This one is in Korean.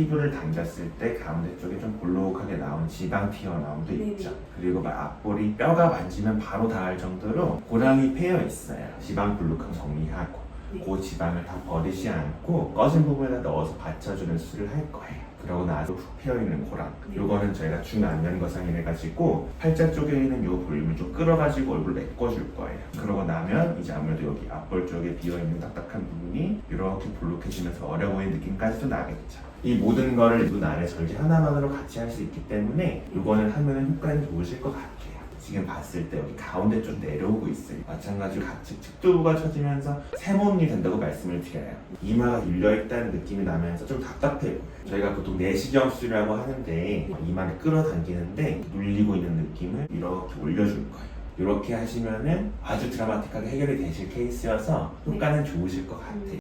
피부를 당겼을 때 가운데 쪽에 좀 볼록하게 나온 지방 튀어나옴도 네네. 있죠. 그리고 막 앞볼이 뼈가 만지면 바로 닿을 정도로 고랑이 패여 있어요. 지방 블루감 정리하고 네. 그 지방을 다 버리지 않고 꺼진 부분에다 넣어서 받쳐주는 수를 할 거예요. 그러고 나서 푹 패여있는 고랑 네. 요거는 저희가 중안면 거상이래 가지고 팔자 쪽에 있는 요 볼륨을 좀 끌어가지고 얼굴 메꿔줄 거예요. 그러고 나면 이제 아무래도 여기 앞볼 쪽에 비어있는 딱딱한 부분이 이렇게 볼록해지면서 어려 보이는 느낌까지도 나겠죠. 이 모든 거를 눈 아래 절개 하나만으로 같이 할 수 있기 때문에 요거는 하면 효과는 좋으실 것 같아요. 지금 봤을 때 여기 가운데 좀 내려오고 있어요. 마찬가지로 같이 측두부가 처지면서 세모음이 된다고 말씀을 드려요. 이마가 열려있다는 느낌이 나면서 좀 답답해 보여요. 저희가 보통 내시경술이라고 하는데 이마를 끌어당기는데 눌리고 있는 느낌을 이렇게 올려줄 거예요. 이렇게 하시면은 아주 드라마틱하게 해결이 되실 케이스여서 효과는 좋으실 것 같아요.